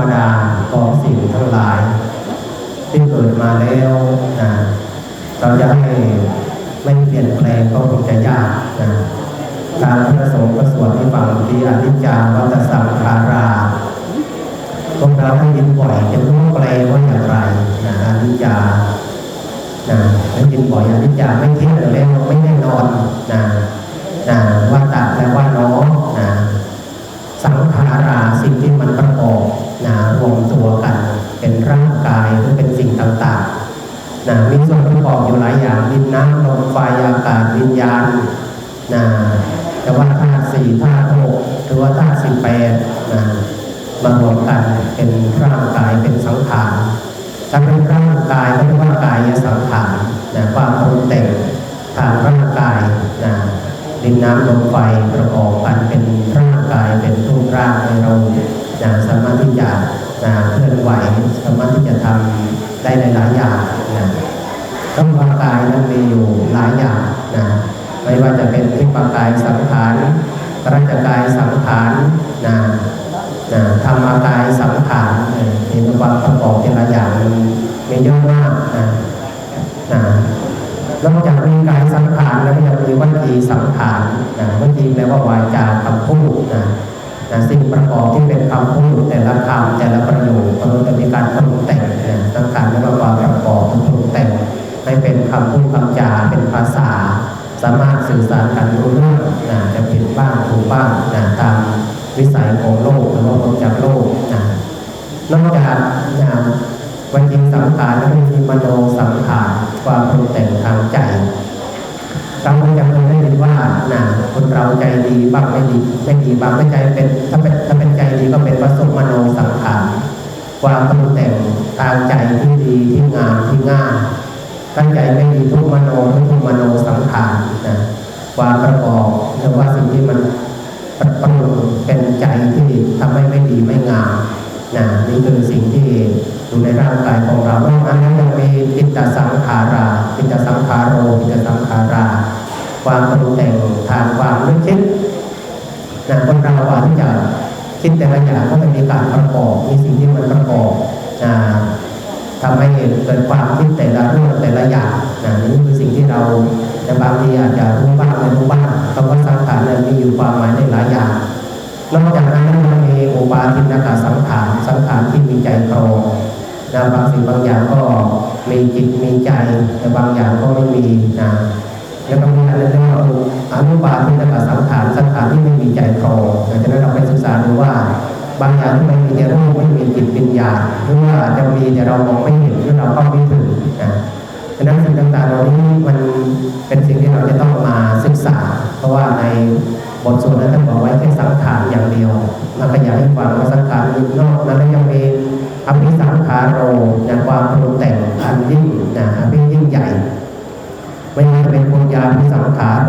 รรมดาของสิ่งทั้งหลาย ที่เกิดมาแล้วนะเราจะให้ไม่เปลี่ยนแปลงก็คงจะยากนะทางพระสงฆ์ก็สวดที่ฟังที่อนิจจาวัตสังขาราพวกเราได้ยินบ่อยจะรู้แปลว่าอย่างไรนะอนิจจานะได้ยินบ่อยอนิจจาไม่เที่ยงแล้วไม่แน่นอนนะนะวัตตะแปลว่าน้องนะสังขาราสิ่งที่มันประกอบ หนะรวมตัวกัน เป็นร่างกายหรือเป็นสิ่งต่างๆนะมีส่วนประกอบอยู่หลายอย่างดินน้ำลมไฟอากาศวิญญาณนะแต่ว่าธาตุสี่ธาตุหกหรือว่าธาตุสิบแปดนะมารวมกันเป็นร่างกายเป็นสังขารถ้าเป็นร่างกายก็เรียกว่ากายสังขารนะความปรุงแต่งทางร่างกายนะดินน้ำลมไฟประกอบกันเป็นร่างกายเป็นรูปร่างในเรา นะสามารถที่จะนะเคลื่อนไหว สามารถที่จะทำได้หลายๆอย่างนะต้องร่างกายนั้นมีอยู่หลายอย่างนะไม่ว่าจะเป็นทิพกายสังขารรัชกายสังขารนะนะธรรมกายสังขารเนี่ยมีความประกอบแต่ละอย่างมันมีเยอะมากนะนะนอกจากมีกายสังขารแล้วยังมีวจีสังขารนะวจีแปลว่าวาจาคำพูดนะ นะสิ่งประกอบที่เป็นคำพูดแต่ละคำแต่ละประโยคก็จะมีการปรุงแต่งนะสังขารและความประกอบปรุงแต่งให้เป็นคำพูดคำจาเป็นภาษา สามารถสื่อสารกันรู้เรื่องนะจะผิดบ้างถูกบ้างนะตามวิสัยของโลกหรือว่าพ้นจากโลกนะนอกจากนะวันจริงสังขารแล้วก็มีมโนสังขารความปรุงแต่งทางใจ เราก็ยังเคยได้ยินว่านะคนเราใจดีบ้างไม่ดีไม่ดีบ้างไม่ใจเป็นถ้าเป็นถ้าเป็นใจดีก็เป็นวสุมโนสังขารความปรุงแต่งทางใจที่ดีที่งามที่ง่ายตั้งใจไม่ดีทุกมโนทุกมโนสังขารนะความประกอบหรือว่าสิ่งที่มันปรุงเป็นใจที่ทำให้ไม่ดีไม่งามนะนี่คือสิ่งที่ อยู่ในร่างกายของเรานอกนั้นยังมีจิตสังขาราจิตสังขารโรจิตสังขารา ความปรุงแต่งทางความนึกคิดนะคนเราอาจที่จะคิดแต่ละอย่างก็จะมีการประกอบมีสิ่งที่มันประกอบนะทำให้เกิดความคิดแต่ละเรื่องแต่ละอย่างนะนี่คือสิ่งที่เราแต่บางทีอาจจะรู้บ้างไม่รู้บ้างคำว่าสังขารนั้นมีอยู่ความหมายในหลายอย่างนอกจากนั้นยังมีอุปาทินากาสังขารสังขารที่มีใจครอง นะบางสิ่งบางอย่างก็มีจิตมีใจ แต่บางอย่างก็ไม่มีนะแล้วก็มีอะไรเรียกว่าอนุปาทินากาสังขารสังขารที่ไม่มีใจครองดังนั้นเราไปศึกษาดูว่า บางอย่างที่ไม่มีแต่รูปไม่มีจิตวิญญาณหรือว่าจะมีแต่เรามองไม่เห็นหรือเราเข้าไม่ถึงนะดังนั้นสิ่งต่างๆเหล่านี้มันเป็นสิ่งที่เราจะต้องมาศึกษา เพราะว่าในบทสวดนั้นท่านบอกไว้แค่สังขารอย่างเดียวมันขยายให้ฟังว่าสังขารมีนอกนั้นแล้วยังมี อภิสังขารโรนะความปรุงแต่งอันยิ่งนะอันยิ่งใหญ่ ไม่ว่าจะเป็นบุญญาภิสังขาร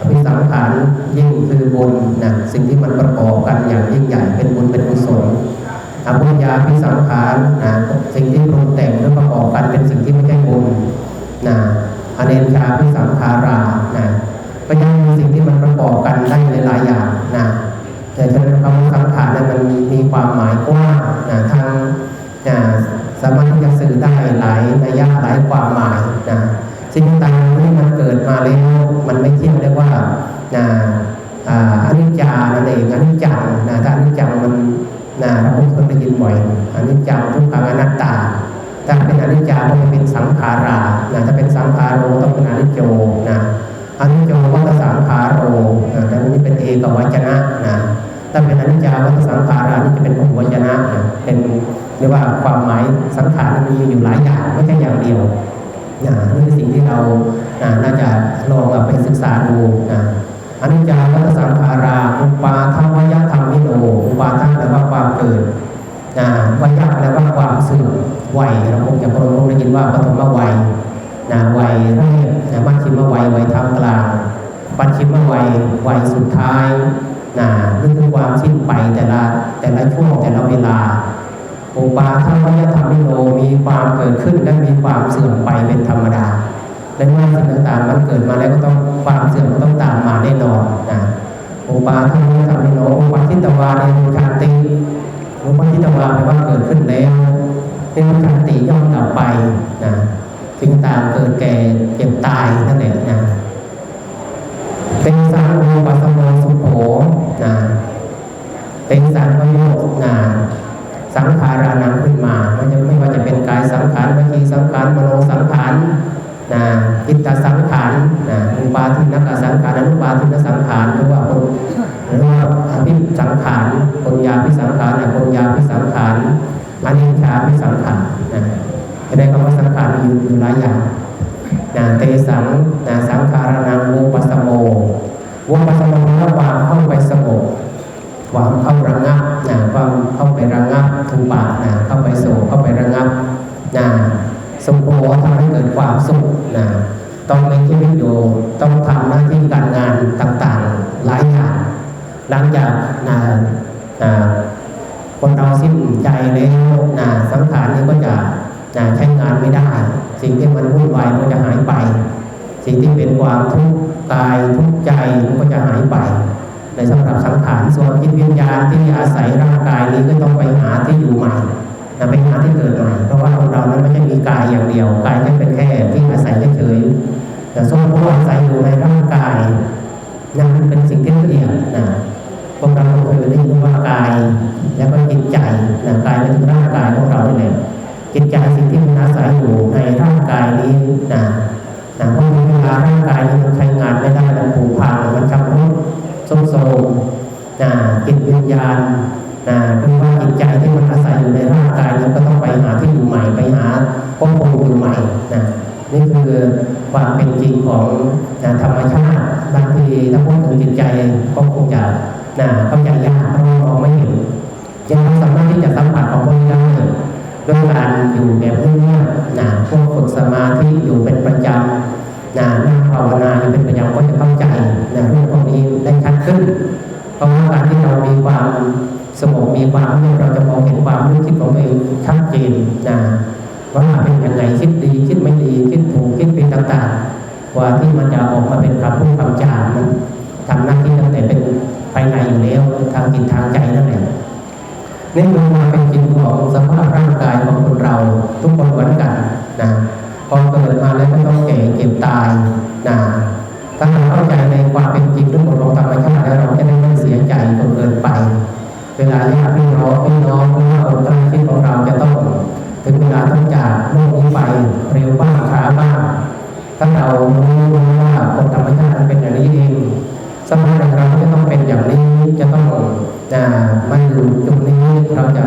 อภิสังขารยิ่งคือบุญนะสิ่งที่มันประกอบกันอย่างยิ่งใหญ่เป็นบุญเป็นกุศลอบุญญาภิสังขารนะสิ่งที่ปรุงแต่งหรือประกอบกันเป็นสิ่งที่ไม่ใช่บุญนะอเนชาภิสังขารานะก็ยังมีสิ่งที่มันประก สิ่งต่างๆที่มันเกิดมาแล้วมันไม่เที่ยงเรียกว่านะอ่านิจจานั่นเองอนิจจังนะถ้าอนิจจังมันนะเราคงได้ยินบ่อยอนิจจังทุกขังอนัตตาถ้าเป็นอนิจจาก็จะเป็นสังขารานะถ้าเป็นสังขาโรต้องเป็นอนิจโจนะอนิจโจวัตสังขาโรนะแต่นี้เป็นเอกวัจนะนะถ้าเป็นอนิจจาวัตสังขารานี่จะเป็น बहु วจนะนะเป็นเรียกว่าความหมายสังขารมันมีอยู่หลายอย่างไม่ใช่อย่างเดียว นะนี่คือสิ่งที่เรานะน่าจะลองไปศึกษาดูนะอนิจจาวัตสังขาราอุปาทวยธรรมิโนอุปาทแปลว่าความเกิดนะวยะแปลว่าความเสื่อมวัยเราคงจะคงได้ยินว่าปฐมวัยนะวัยแรกนะมัชชิมวัยวัยท่ามกลาง ปัจฉิมวัยวัยสุดท้ายนะนี่คือความสิ้นไปแต่ละแต่ละช่วงแต่ละเวลา อุปาทวยธรรมิโนมีความเกิดขึ้นและมีความเสื่อมไปเป็นธรรมดา และเมื่อสิ่งต่างๆมันเกิดมาแล้วก็ต้องความเสื่อมต้องตามมาแน่นอนนะอุปาทวยธรรมิโนอุปาทิตวาเนรุชาติอุปาทิตวาแปลว่าเกิดขึ้นแล้วเนรุชาติย่อมกลับไปนะสิ่งต่างเกิดแก่เจ็บตายนั่นแหละนะเป็นสังโฆปัสสโมสุโขนะเป็นสังโย หลายอย่างนะเตสังนะสังขารนังวูปัสโมวูปัสโมระวางเข้าไปสงบความเข้าระงับนะความเข้าไประงับทุบาทนะเข้าไปโศกเข้าไประงับนะสมโภทำให้เกิดความสุขนะต้องมีชีวิตอยู่ต้องทำหน้าที่การงานต่างๆหลายอย่างหลังจากนะนะคนเราสิ้นใจแล้วนะสังขารนี้ก็จะนะใช้งานไม่ได้ สิ่งที่มันวุ่นวายก็จะหายไป สิ่งที่เป็นความทุกข์กายทุกข์ใจมันก็จะหายไปในสำหรับสังขารส่วนจิตวิญญาณที่อาศัยร่างกายนี้ก็ต้องไปหาที่อยู่ใหม่นะไปหาที่เกิดใหม่เพราะว่าของเรานั้นไม่ใช่มีกายอย่างเดียวกายแค่เป็นแค่ที่อาศัยเฉยๆแต่ส่วนผู้อาศัยอยู่ในร่างกายนั่นเป็นสิ่งที่ละเอียดนะพวกเราเคยได้ยินว่ากาย แล้วก็จิตใจนะกายเป็นร่างกายของเราเนี่ย จิตใจสิ่งที่มันอาศัยอยู่ในร่างกายนี้นะนะเพราะเวลาร่างกายนี้มันใช้งานไม่ได้มันผุพังมันชำรุดทรุดโทรมนะจิตวิญญาณนะหรือว่าจิตใจที่มันอาศัยอยู่ในร่างกายนี้ก็ต้องไปหาที่อยู่ใหม่ไปหาภพภูมิใหม่นะนี่คือความเป็นจริงของนะธรรมชาติบางทีถ้าพูดถึงจิตใจก็คงจะนะเข้าใจยากเพราะมองไม่เห็นยังไม่สามารถที่จะสัมผัสของพวกนี้ได้ ด้วยการอยู่แบบเงียบๆนะพวกฝึกสมาธิอยู่เป็นประจำนะนั่งภาวนาอยู่เป็นประจำก็จะเข้าใจนะเรื่องพวกนี้ได้ชัดขึ้น เพราะว่าการที่เรามีความสงบมีความเงียบเราจะมองเห็นความรู้คิดของตัวเองชัดเจนนะว่าเป็นยังไงคิดดีคิดไม่ดีคิดถูกคิดเป็นต่างๆกว่าที่มันจะออกมาเป็นคำพูดคำจามันทำหน้าที่ตั้งแต่เป็นภายในอยู่แล้วทางจิตทางใจนั่นแหละนี่คือ ว่าคนใกล้ชิดของเราจะต้องถึงเวลาต้องจากโลกนี้ไปเร็วบ้างช้าบ้างถ้าเรารู้ว่าคนธรรมชาติเป็นอย่างนี้เองสมัยเราจะต้องเป็นอย่างนี้จะต้องอ่ามาอยู่จุดนี้เราจะ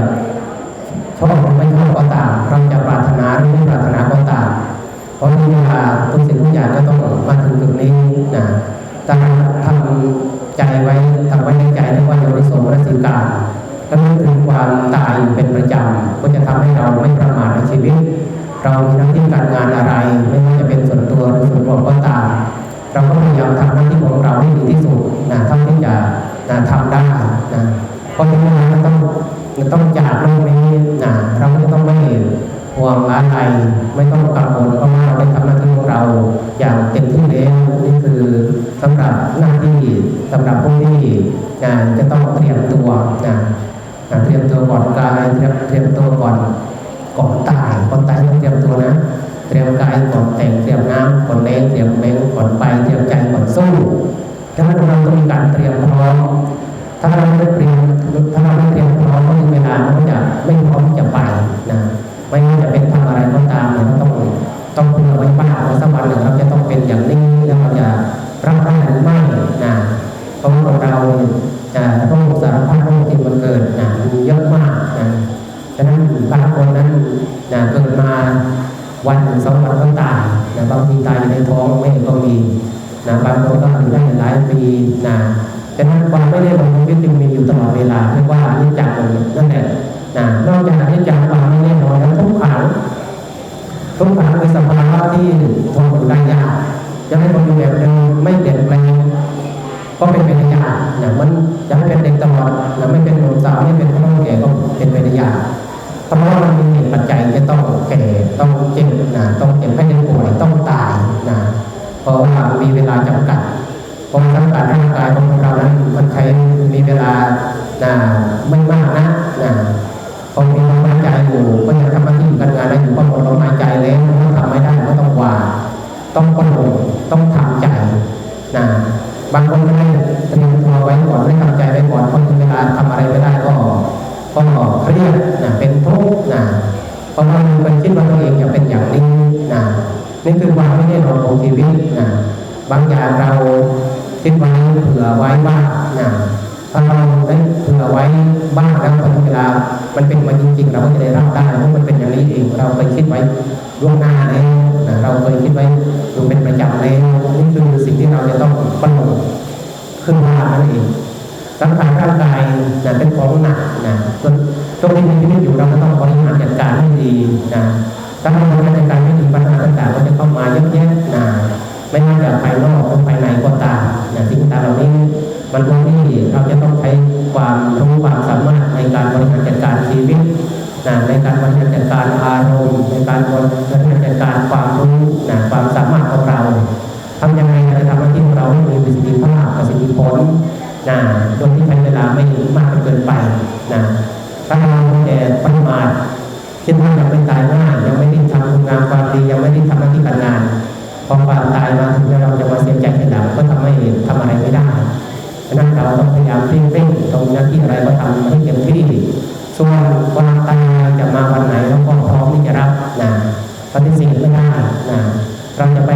ชอบหรือไม่ชอบก็ตามเราจะปรารถนาหรือไม่ปรารถนาก็ตามเพราะนี่เวลาทุกสิ่งทุกอย่างก็ต้องมาถึงจุดนี้นะถ้าทำใจไว้ทำไว้ในใจแล้วว่าโยนิโสมนสิการ ก็นึกถึงความตายเป็นประจำก็จะทำให้เราไม่ประมาทในชีวิต เรามีหน้าที่การงานอะไร ไม่ว่าจะเป็นส่วนตัวหรือส่วนรวมก็ตาม เราก็พยายามทำหน้าที่ของเราให้ดีที่สุดนะเท่าที่จะนะทำได้นะเพราะฉะนั้นเราต้องต้องจากโลกนี้นะเราไม่ต้องไม่ห่วงอะไรไม่ต้องกังวลเพราะว่าเราได้ทำหน้าที่ของเราอย่างเต็มที่แล้วนี่คือสำหรับหน้าที่สำหรับผู้ที่นะจะต้องเตรียมตัวนะ เตรียมตัวก่อนกายเตรียมเตรียมตัวก่อนก่อนตายก่อนตายต้องเตรียมตัวนะ เตรียมกายก่อนแต่งเตรียมน้ำก่อนเลี้ยงเตรียมเม้งก่อนไปเตรียมใจก่อนสู้ถ้าเราต้องมีการเตรียมพร้อมถ้าเราไม่เตรียม ดังนั้นความไม่แน่นอนของชีวิตจึงมีอยู่ตลอดเวลาไม่ว่านิจังตรงนี้นั่นแหละนะนอกจากนิจังความไม่แน่นอนแล้วทุกขังทุกขังเป็นสภาวะที่ทนอยู่ได้ยากจะให้มันอยู่แบบเดิมไม่เปลี่ยนแปลงก็เป็นไปได้ยากอย่างมันจะให้เป็นเด็กตลอดแล้วไม่เป็นหนุ่มสาวไม่เป็นพ่อแก่ก็เป็นไปได้ยากเพราะว่ามันมีเหตุปัจจัยจะต้องแก่ต้องเจ็บนะต้องเจ็บให้ได้ป่วยต้องตายนะเพราะว่ามีเวลาจำกัด งกายของเรานั้นมันใช้มีเวลานะไม่มากนะนะพอมีลมหายใจอยู่ก็ยังทำหน้าที่การงานได้อยู่ก็หมดลมหายใจแล้วก็ทำไม่ได้ก็ต้องวางต้องกำหนดต้องทำใจนะบางคนไม่ได้เตรียมตัวไว้ก่อนไม่ทำใจไว้ก่อนพอถึงเวลาทำอะไรไม่ได้ก็ก็เครียดนะเป็นทุกข์นะเพราะว่ามันคิดว่าตัวเองจะเป็นอย่างนี้นะนี่คือความไม่แน่นอนของชีวิตนะบางอย่างเรา คิดไว้เผื่อไว้บ้างนะถ้าเราได้เผื่อไว้บ้างแล้วพอถึงเวลา มันเป็นมาจริงๆ เราก็จะได้รับได้เพราะมันเป็นอย่างนี้เอง เราเคยคิดไว้ล่วงหน้าแล้วนะเราเคยคิดไว้อยู่เป็นประจำแล้วนี่คือสิ่งที่เราจะต้องบรรลุขึ้นมานั่นเองสังขารร่างกายนะเป็นของหนักนะส่วนช่วงที่มีชีวิตอยู่เราก็ต้องบริหารจัดการให้ดีนะถ้าเราบริหารจัดการไม่ดีปัญหาต่างๆก็จะเข้ามาเยอะแยะนะ ไม่ว่าจะภายนอกหรือภายในก็ตามนะสิ่งต่างเหล่านี้มันตรงที่เราจะต้องใช้ความรู้ความสามารถในการบริหารจัดการชีวิตนะในการบริหารจัดการอารมณ์ในการบริหารจัดการความรู้นะความสามารถของเราทำยังไงจะทำหน้ที่ของเราให้มีประสิทธิภาพประสิทธิผลนะโดยที่ใช้เวลาไม่มากเกินไปนะถ้าเราแต่ประมาทคิดว่ายังไม่ตายง่ายยังไม่ได้ทำงานความดียังไม่ได้ทำหน้าที่การงาน พอความตายมาถึงแล้วเราจะมาเสียใจทีหลังก็ทำให้ทำอะไรไม่ได้ฉะนั้นเราต้องพยายามเร่งเร่งตรงหน้าที่อะไรก็ทำให้เต็มที่ส่วนความตายจะมาวันไหนเราก็พร้อมที่จะรับนะปฏิเสธไม่ได้นะเราจะไป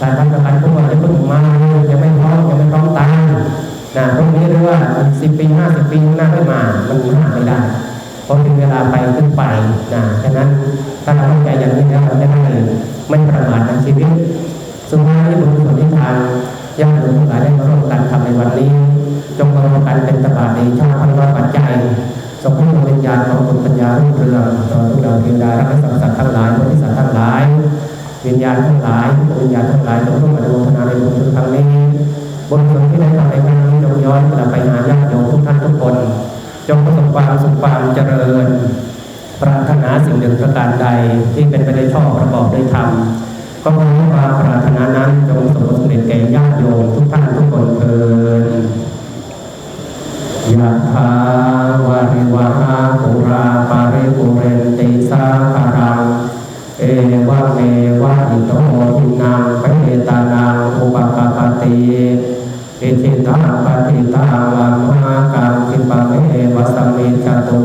สายพันธุ์ประกันพวกเราจะพึ่งมายังไม่พร้อมยังไม่พร้อมตายนะตรงนี้เรียกว่าสิบปีห้าสิบปีหน้าขึ้นมา มันหาไม่ได้พราะถึงเวลาไปขึ้นไปนะฉะนั้นถ้าเราเข้าใจอย่างนี้แล้วเราจะได้ ไม่ประมาทในชีวิต สุดท้ายที่บุญส่วนที่ทานญาติโยมทั้งหลายได้มาร่วมกันทำในวันนี้ จงมาร่วมกันเป็นตบะในชาติพันธุ์ปัจจัยส่งให้ดวงวิญญาณของบุญปัญญารุ่งเรืองต่อทุกดาวเทวดาและสัตว์สัตว์ทั้งหลายบริษัททั้งหลาย วิญญาณทั้งหลายวิญญาณทั้งหลายจงร่วมอนุโมทนาในบุญครั้งนี้บนส่วนที่ได้ทำในครั้งนี้จงย้อนกลับไปหาญาติโยมทุกท่านทุกคน จงประสบความสุขความเจริญ ปรารถนาสิ่งหนึ่งประการใดที่เป็นไปได้ชอบประกอบด้วยธรรมก็ขอให้ความปรารถนานั้นจงสมบูรณ์เร็จแก่ญาติโยมทุกท่านทุกคนเถิดยะถาวาริวหาปุราปาริปุเรนติสาคารังเอวะเมวะอิโตทินังเปตานังอุปกปปติเอิทิตังปฏิตังอัมมากังคิปะเมวะสมมิจตุ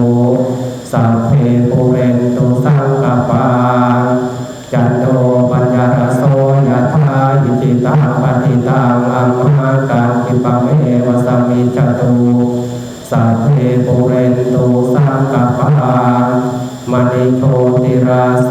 สัพเพปุเรนตุสังกปาจันโตปัญญาโสยธาอิจิตังปฏิตังอัมมากังกิปะเอวะสมมิจตุสัพเพปุเรนตุสังกปามณิโชติราโส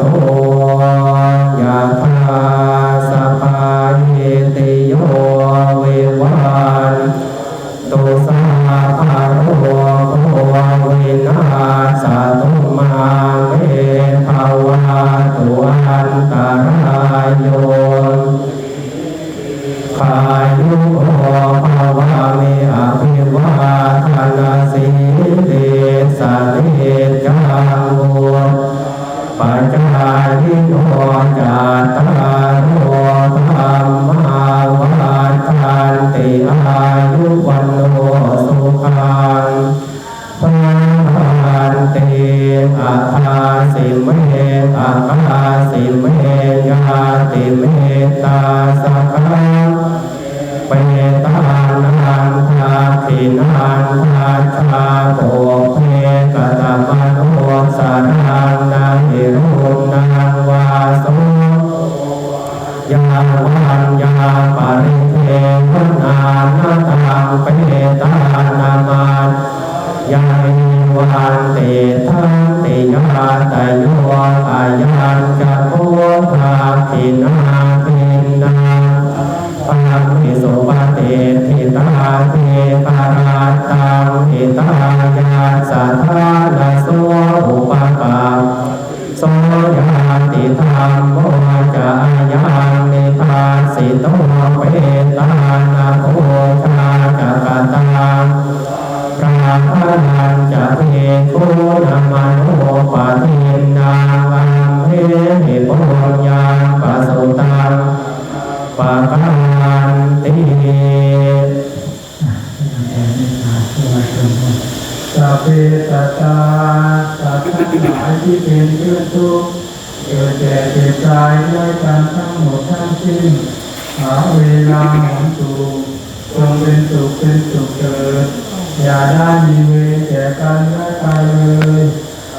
อย่าได้มีเวรแก่กันและกันเลย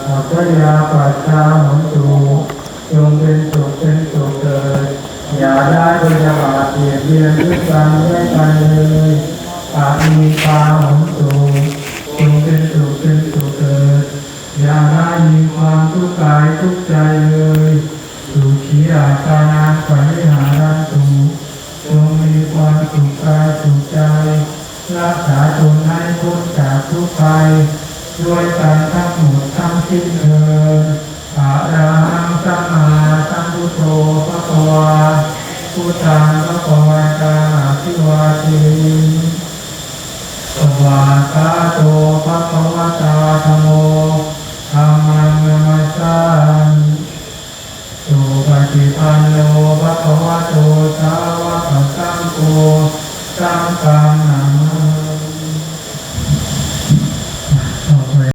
อัพยาปัจจาหมุนสู่จงเป็นสุขเป็นสุขเกิดอย่าได้พยาบาทเบียดเบียนด้วยกันและกันเลยอาจมีความหมุนสู่จงเป็นสุขเป็นสุขเกิดอย่าได้มีความทุกข์กายทุกข์ใจเลยสุขีอาตานาปริหารันตุจงมีความสุขกายสุขใจ รักษาตนให้พ้นจากทุกภัยด้วยการทั้งหมดทั้งสิ้นเถิดอาราหังสัมมาสัมพุทโธพระวาพุทธังพระวาตาทิวาทีสวาตาโตพระวตาธโมธรรมังมัสสามิโตปฏิปันโนพระวโตสาวกสังโฆ สังฆังนะโม